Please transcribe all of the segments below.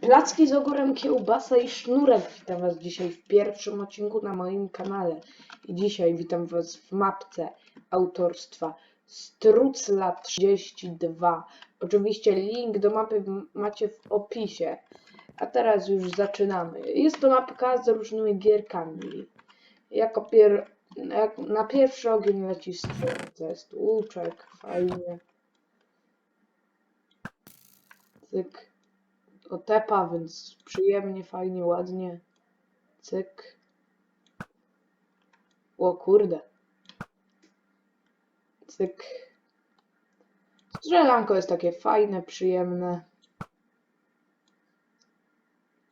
Placki z ogórem, kiełbasa i sznurek. Witam Was dzisiaj w pierwszym odcinku na moim kanale. I dzisiaj witam Was w mapce autorstwa Strucla 32. Oczywiście link do mapy macie w opisie. A teraz już zaczynamy. Jest to mapka z różnymi gierkami. Jako pier... na pierwszy ogień leci. Jest łuczek, fajnie. Cyk otepa, więc przyjemnie, fajnie, ładnie. Cyk. O kurde. Cyk. Strzelanko jest takie fajne, przyjemne.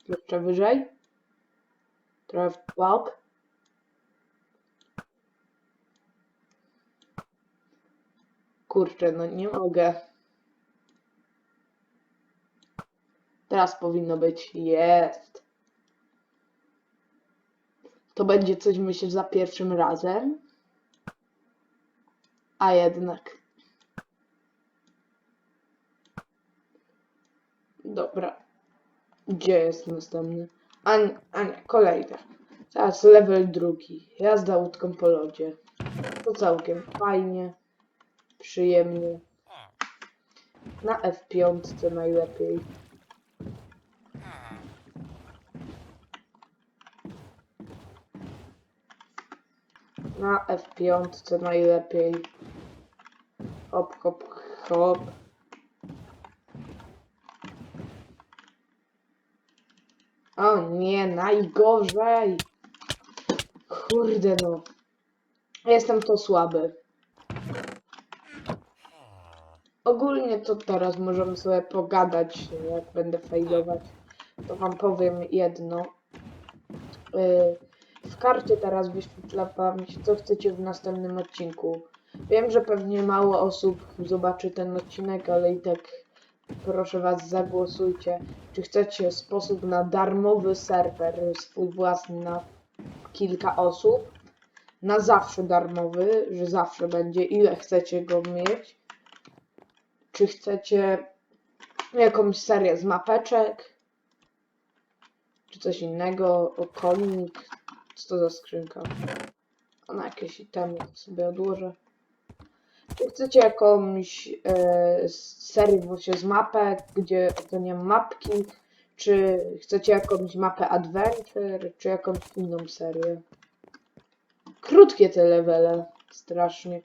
Jeszcze wyżej. Trochę w. Kurczę, no nie mogę. Teraz powinno być. Jest. To będzie coś, myślę, za pierwszym razem. A jednak. Dobra. Gdzie jest następny? A, a nie, kolejny. Teraz level drugi. Jazda łódką po lodzie. To całkiem fajnie. Przyjemnie. Na F5 najlepiej. Na F5 najlepiej. Hop, hop, hop. O nie, najgorzej. Kurde no. Jestem to słaby. Ogólnie to teraz możemy sobie pogadać, jak będę failować. To wam powiem jedno. Yy, w karcie teraz wyświetla co chcecie w następnym odcinku. Wiem, że pewnie mało osób zobaczy ten odcinek, ale i tak proszę was, zagłosujcie. Czy chcecie sposób na darmowy serwer, swój własny na kilka osób? Na zawsze darmowy, że zawsze będzie, ile chcecie go mieć? Czy chcecie jakąś serię z mapeczek? Czy coś innego? Okonik? Co to za skrzynka? Ona jakieś itemy sobie odłożę. Czy chcecie jakąś e, serię właśnie z mapek, gdzie oceniam mapki? Czy chcecie jakąś mapę Adventure, czy jakąś inną serię? Krótkie te levele, strasznie.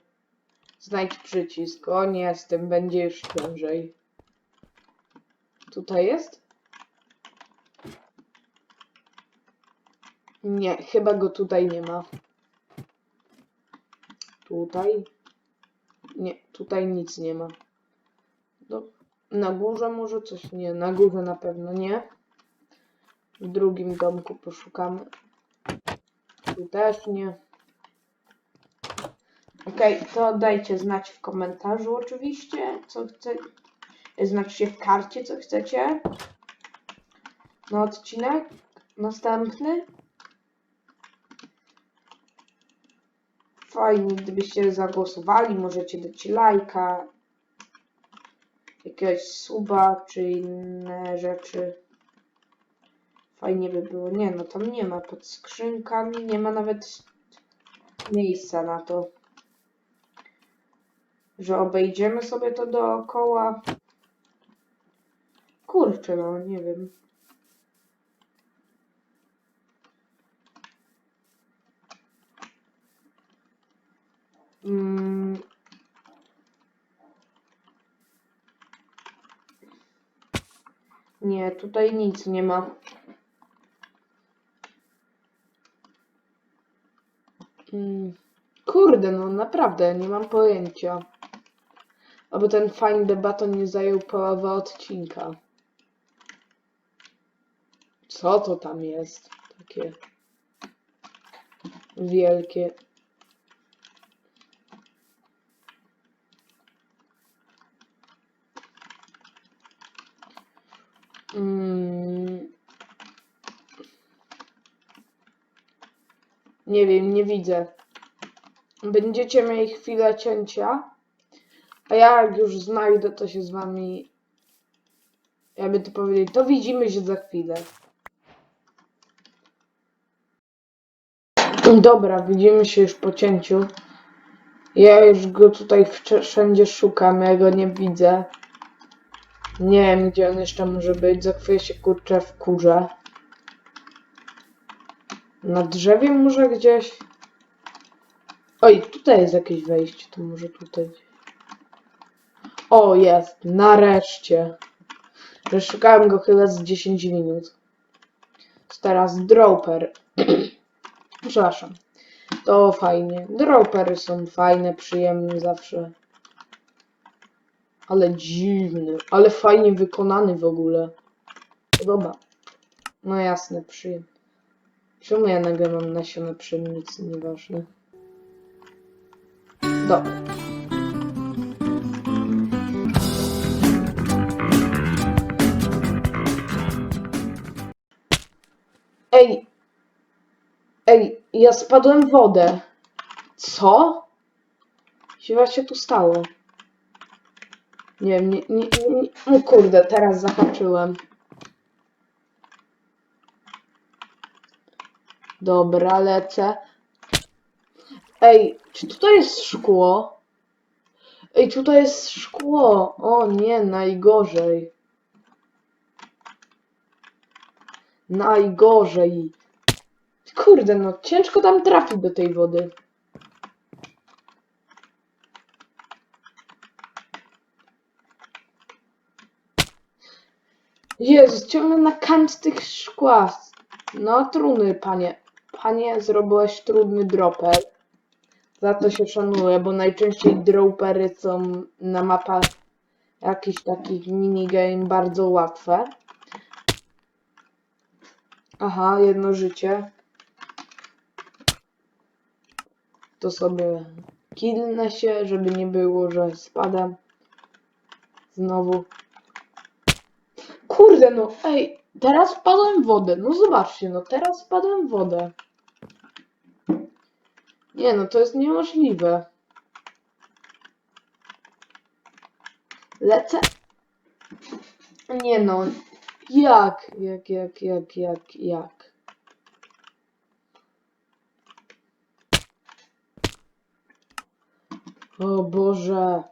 Znajdź przycisk. O nie, z tym będzie już ciężej. Tutaj jest? Nie, chyba go tutaj nie ma. Tutaj? Nie, tutaj nic nie ma. No, na górze może coś? Nie, na górze na pewno nie. W drugim domku poszukamy. Tu też nie. Okej, to dajcie znać w komentarzu oczywiście, co chcecie. Znaczcie w karcie, co chcecie. Na odcinek następny. Fajnie, gdybyście zagłosowali, możecie dać lajka, jakiegoś suba, czy inne rzeczy. Fajnie by było. Nie, no tam nie ma pod skrzynkami, nie ma nawet miejsca na to, że obejdziemy sobie to dookoła. Kurczę, no nie wiem. Mm. Nie, tutaj nic nie ma. Mm. Kurde, no naprawdę, nie mam pojęcia. Aby ten the Button nie zajął połowę odcinka. Co to tam jest? Takie wielkie. Nie wiem, nie widzę. Będziecie mieli chwilę cięcia, a ja jak już znajdę, to się z wami Jakby to powiedzieć, to widzimy się za chwilę. Dobra, widzimy się już po cięciu. Ja już go tutaj wszędzie szukam, ja go nie widzę. Nie wiem, gdzie on jeszcze może być. Za chwilę się kurczę w kurze. Na drzewie może gdzieś? Oj, tutaj jest jakieś wejście, to może tutaj. O, jest, nareszcie. Że szukałem go chyba z 10 minut. Teraz dropper. Przepraszam. To fajnie. Dropery są fajne, przyjemne zawsze. Ale dziwny, ale fajnie wykonany w ogóle. Podoba. No jasne, przyjemny. Czemu ja nagle mam nasiona pszenicy? Nieważne. Dobra. Ej! Ej, ja spadłem w wodę. Co? Się tu stało. Nie wiem, nie, nie, nie. O kurde, teraz zahaczyłem. Dobra, lecę. Ej, czy tutaj jest szkło? Ej, tutaj jest szkło. O nie, najgorzej. Najgorzej. Kurde, no ciężko tam trafić do tej wody. Jezus, ciągle na kant tych szkła. No trudny, panie. Panie, zrobiłeś trudny dropper. Za to się szanuję, bo najczęściej dropery są na mapach jakichś takich minigame bardzo łatwe. Aha, jedno życie. To sobie killnę się, żeby nie było, że spadam. Znowu. Kurde, no ej, teraz wpadłem w wodę. No zobaczcie, no teraz wpadłem w wodę. Nie no, to jest niemożliwe. Lecę. Nie no, jak, jak, jak, jak, jak, jak. O Boże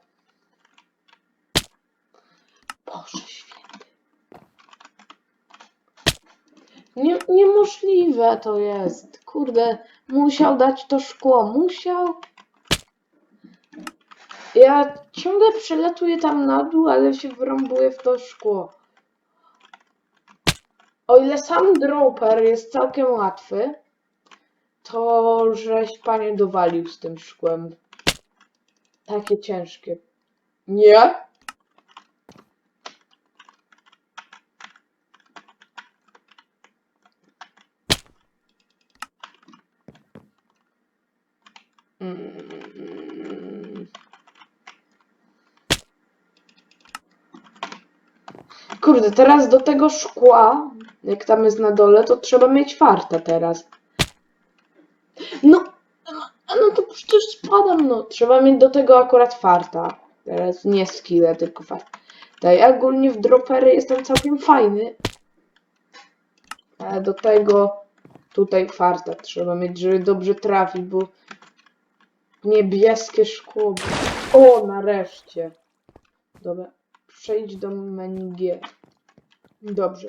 święty. Nie, niemożliwe to jest. Kurde, musiał dać to szkło. Musiał. Ja ciągle przelatuję tam na dół, ale się wrąbuję w to szkło. O ile sam dropper jest całkiem łatwy, to żeś panie dowalił z tym szkłem. Takie ciężkie. Nie? Mm. Kurde, teraz do tego szkła, jak tam jest na dole, to trzeba mieć farta teraz. No, no to przecież spadam, no. Trzeba mieć do tego akurat farta. Teraz nie skille, tylko fart. Tak, ja ogólnie w dropery jestem całkiem fajny. Ale do tego tutaj farta trzeba mieć, żeby dobrze trafić, bo niebieskie szkło. O, nareszcie. Dobra, przejdź do menu G. Dobrze.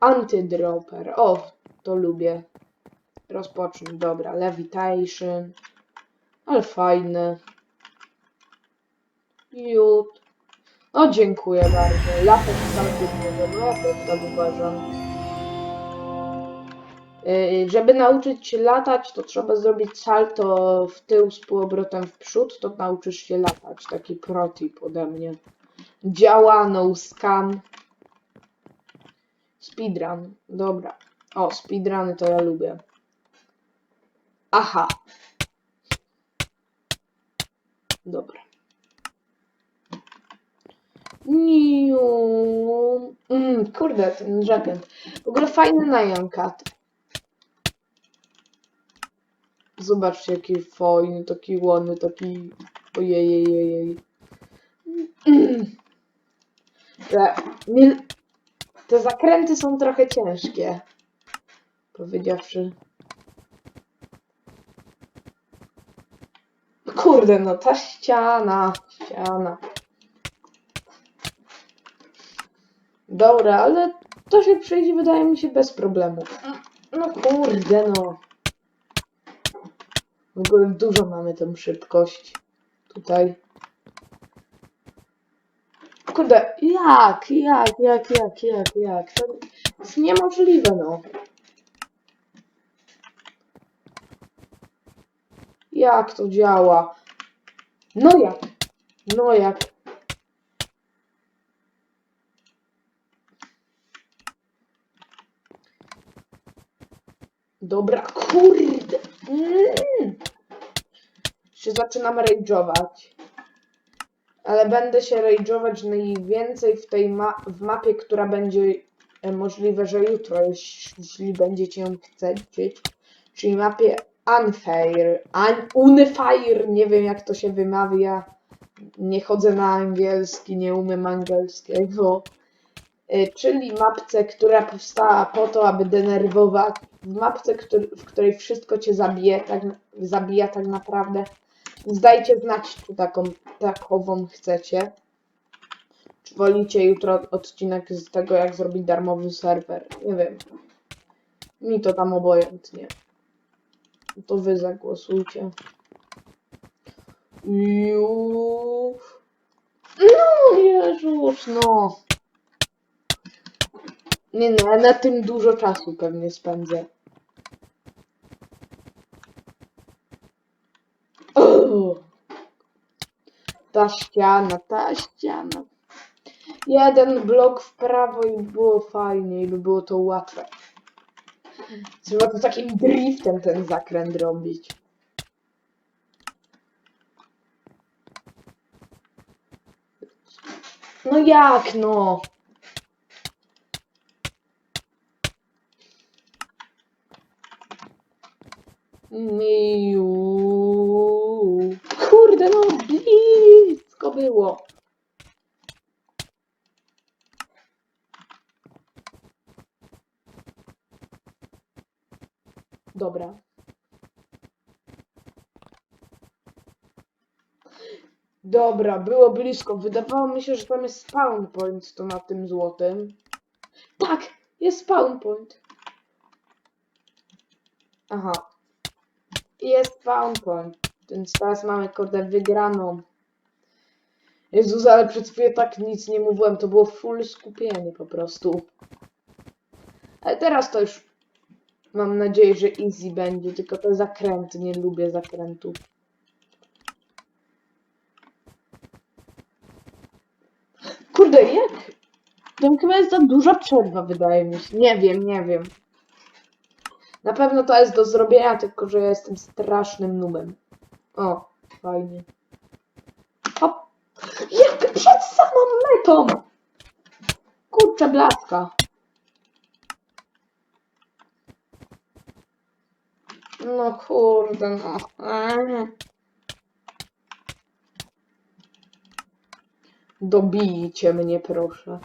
Antydropper. O, to lubię. Rozpocznij. Dobra, levitation. Ale fajne. Jut. O, dziękuję bardzo. Całkiem nie no ja też tak uważam. Yy, Żeby nauczyć się latać, to trzeba zrobić salto w tył z półobrotem w przód, to nauczysz się latać. Taki protip ode mnie. Działa, no scam. Speedrun, dobra. O, speedruny to ja lubię. Aha. Dobra. Niu. Mm, kurde, ten jacket. W ogóle fajny na Jankat. Zobaczcie, jaki fajny, taki ładny, taki... Ojej. Mm. Nie, te zakręty są trochę ciężkie. Powiedziawszy. Kurde, no ta ściana, ściana. Dobra, ale to się przejdzie, wydaje mi się, bez problemu. No kurde, no. W ogóle dużo mamy tą szybkość. Tutaj. Kurde, jak, jak, jak, jak, jak, jak? To jest niemożliwe, no. Jak to działa? No jak? No jak? Dobra, kurde. Mm. Się zaczynam rage'ować. Ale będę się rage'ować najwięcej w tej ma w mapie, która będzie e, możliwe, że jutro, jeśli będziecie ją chcieć. Czyli mapie Unfair. Un Unfair, nie wiem jak to się wymawia. Nie chodzę na angielski, nie umiem angielskiego. Y, Czyli mapce, która powstała po to, aby denerwować. W mapce, w której wszystko cię zabije, tak, zabija tak naprawdę. Więc dajcie znać, czy taką, takową chcecie. Czy wolicie jutro odcinek z tego, jak zrobić darmowy serwer? Nie wiem. Mi to tam obojętnie. To wy zagłosujcie. Już. No, Jezus, no. Nie no, ja na tym dużo czasu pewnie spędzę. O! Ta ściana, ta ściana. Jeden blok w prawo i było fajnie, i by było to łatwe. Trzeba to takim driftem ten zakręt robić. No jak no? Miu. Kurde no, blisko było. Dobra. Dobra, było blisko. Wydawało mi się, że tam jest spawn point to na tym złotym. Tak, jest spawn point. Aha. Jest spawn point. Więc teraz mamy kurde wygraną. Jezus, ale przed chwilą tak nic nie mówiłem. To było full skupienie po prostu. Ale teraz to już mam nadzieję, że easy będzie. Tylko te zakręty. Nie lubię zakrętów. Kurde, jak? Tam chyba jest za duża przerwa, wydaje mi się. Nie wiem, nie wiem. Na pewno to jest do zrobienia, tylko że ja jestem strasznym nubem. O, fajnie. Hop. Jak przed samą metą! Kurczę, blaska. No kurde, no. Dobijcie mnie, proszę.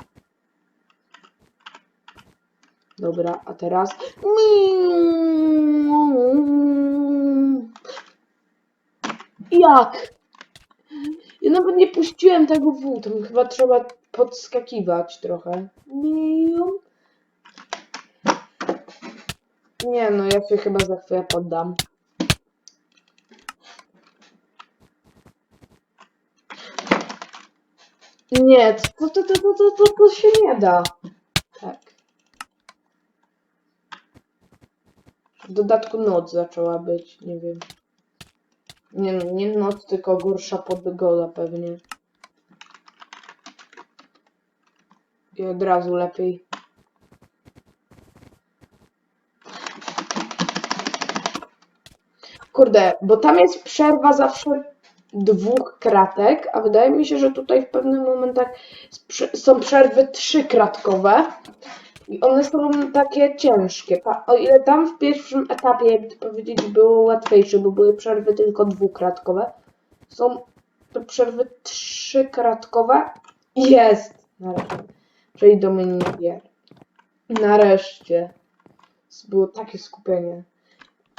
Dobra, a teraz. Jak? Ja nawet nie puściłem tego w, tam chyba trzeba podskakiwać trochę. Nie no, ja się chyba za chwilę poddam. Nie, to, to, to, to, to, to, to się nie da. Tak. W dodatku noc zaczęła być, nie wiem. Nie, nie noc, tylko gorsza pogoda pewnie. I od razu lepiej. Kurde, bo tam jest przerwa zawsze dwóch kratek, a wydaje mi się, że tutaj w pewnych momentach są przerwy trzykratkowe. I one są takie ciężkie. Pa- O ile tam w pierwszym etapie, jakby powiedzieć, było łatwiejsze, bo były przerwy tylko dwukratkowe. Są to przerwy trzykratkowe. Jest! Nareszcie. Przejdź do menu gier. Nareszcie. Było takie skupienie.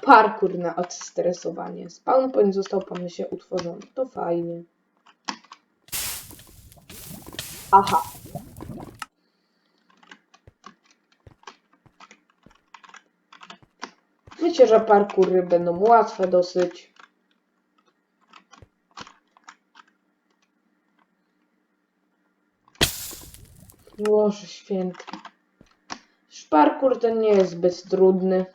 Parkour na odstresowanie. Spawn point został pomyślnie utworzony. To fajnie. Aha. Myślę, że parkury będą łatwe dosyć. Boże święty. Parkour ten nie jest zbyt trudny.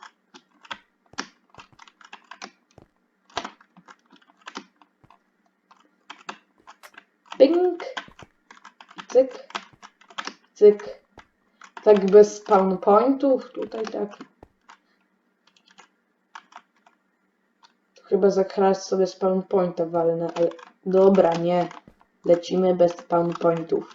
Ping. Cyk. Cyk. Tak bez spawn pointów. Tutaj tak. Chyba zakraść sobie spawn pointa walnę, ale dobra, nie. Lecimy bez spawn pointów.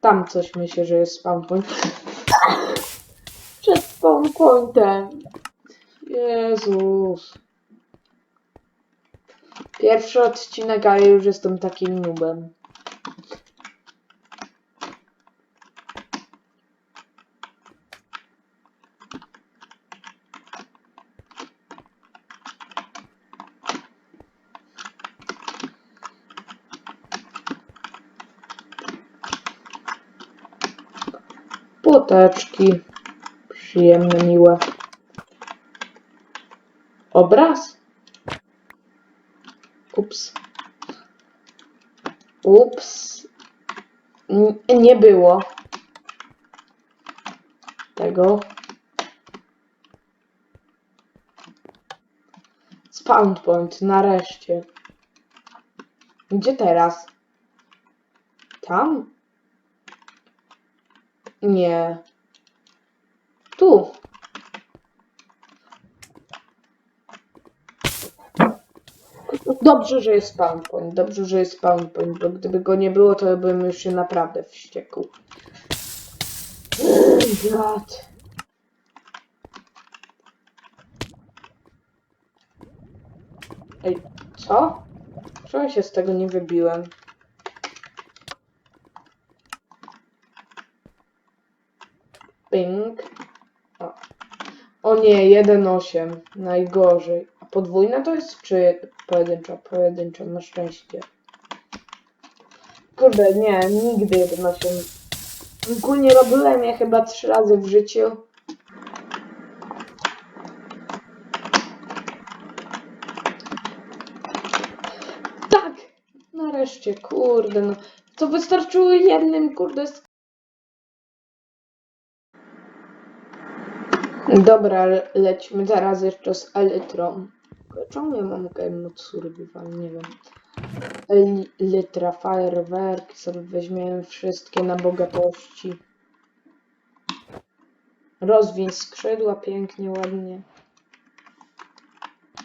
Tam coś myślę, że jest spawn point. Przed spawn pointem. Jezus. Pierwszy odcinek, a ja już jestem takim nubem. Płoteczki. Przyjemne, miłe. Obraz. Ups. Ups. N- nie było tego. Spawn point, nareszcie. Gdzie teraz? Tam? Nie. Tu. Dobrze, że jest spawn. Dobrze, że jest spawn bo gdyby go nie było, to bym już się naprawdę wściekł. God. Ej, co? Czemu się z tego nie wybiłem? Ping. O, o nie, 1,8. Najgorzej. A podwójna to jest czy pojedyncza? Pojedyncza, na szczęście. Kurde, nie, nigdy 1,8. Ogólnie robiłem je chyba trzy razy w życiu. Tak! Nareszcie, kurde, no. To wystarczyło jednym, kurde, Dobra, le- lecimy teraz jeszcze z Elytrą. Czemu ja mam game mod survival? Nie wiem. Elytra, fajerwerki sobie weźmiemy wszystkie na bogatości. Rozwiń skrzydła pięknie, ładnie.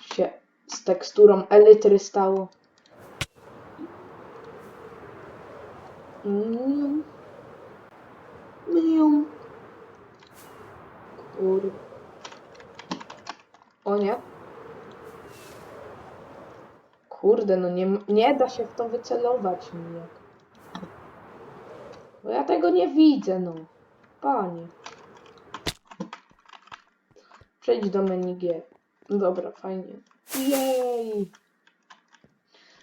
Się z teksturą Elytry stało. Mm. Mm. Kur... O nie. Kurde, no nie, nie da się w to wycelować nijak. Bo ja tego nie widzę, no. Panie. Przejdź do menu gier. Dobra, fajnie. Jej!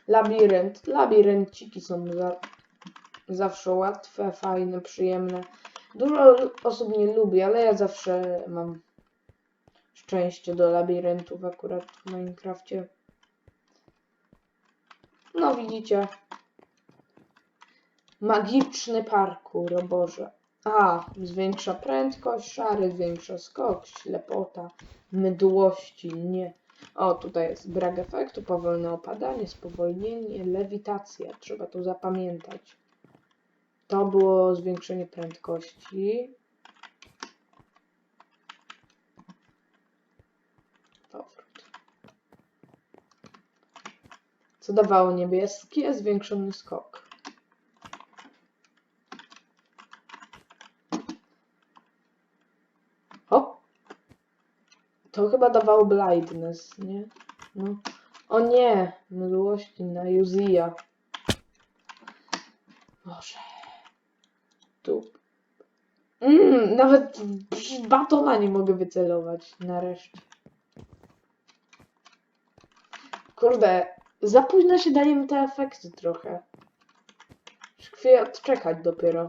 Labirynt. Labirynciki są za, zawsze łatwe, fajne, przyjemne. Dużo osób nie lubi, ale ja zawsze mam szczęście do labiryntów akurat w Minecrafcie. No widzicie. Magiczny parkour, o Boże. A, zwiększa prędkość, szary zwiększa skok, ślepota, mydłości, nie. O, tutaj jest brak efektu, powolne opadanie, spowolnienie, lewitacja. Trzeba to zapamiętać. To było zwiększenie prędkości. Powrót. Co dawało niebieskie? Zwiększony skok. To chyba dawało blindness, nie? No. O nie! Mdłości na Uzia. Tu. Mm, nawet batona nie mogę wycelować. Nareszcie. Kurde, za późno się dajemy te efekty trochę. Chwilę odczekać dopiero.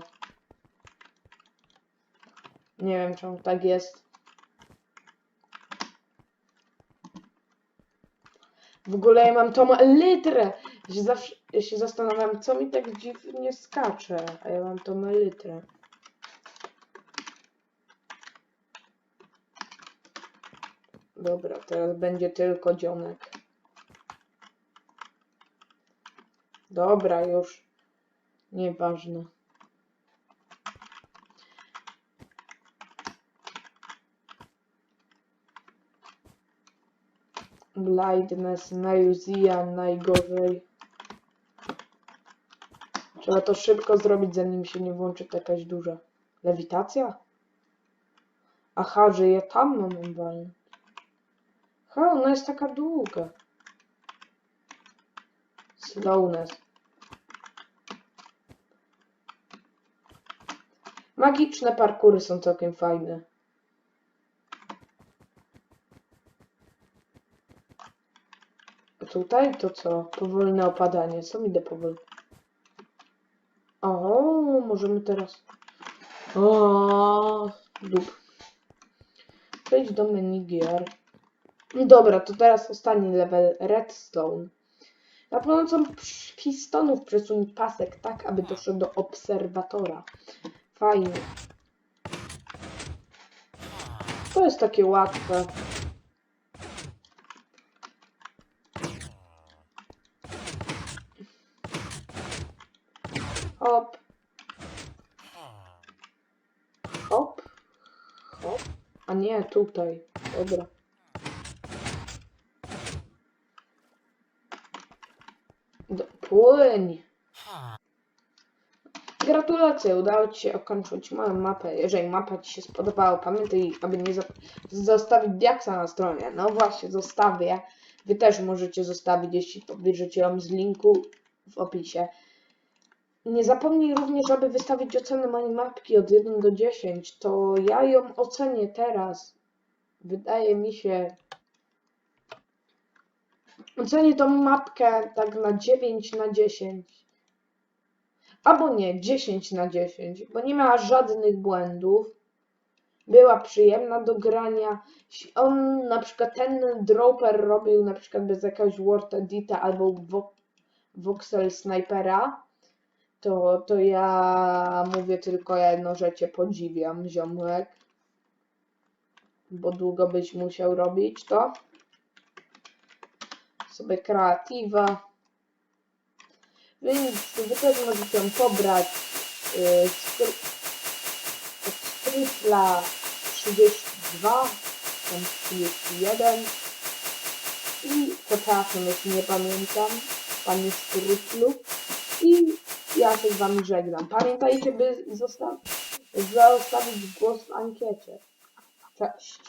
Nie wiem czemu tak jest. W ogóle ja mam tą litrę. Ja się zawsze ja się zastanawiam, co mi tak dziwnie skacze, a ja mam tą litrę. Dobra, teraz będzie tylko dzionek. Dobra, już. Nieważne. Blindness, nausea, najgorzej. Trzeba to szybko zrobić, zanim się nie włączy to jakaś duża. Lewitacja? Aha, że ja tam mam walnąć. Ha, ona jest taka długa. Slowness. Magiczne parkury są całkiem fajne. A tutaj to co? Powolne opadanie. Co mi da powoli? Możemy teraz. O, dup. Przejdź do menu gier. Dobra, to teraz ostatni level Redstone. Za pomocą pistonów przesuń pasek tak, aby doszedł do obserwatora. Fajnie. To jest takie łatwe. Hop. Hop. Hop. A nie, tutaj. Dobra. Do, płyń. Gratulacje, udało Ci się ukończyć moją mapę. Jeżeli mapa Ci się spodobała, pamiętaj, aby nie za- zostawić diaksa na stronie. No właśnie, zostawię. Wy też możecie zostawić, jeśli pobierzecie ją z linku w opisie. Nie zapomnij również, aby wystawić ocenę mojej mapki od 1 do 10. To ja ją ocenię teraz. Wydaje mi się. Ocenię tą mapkę tak na 9 na 10. Albo nie, 10 na 10, bo nie miała żadnych błędów. Była przyjemna do grania. On na przykład ten dropper robił na przykład bez jakiegoś word edita albo vo voxel snipera. To, to ja mówię tylko jedno, że cię podziwiam, ziomek. Bo długo byś musiał robić to. Sobie kreatywa. Więc wy też możecie pobrać yy, skr- od Stripla 32, tam 31 i potrafię, jeśli nie pamiętam, panie Striplu i ja się z wami żegnam. Pamiętajcie, by zosta- zostawić głos w ankiecie. Cześć.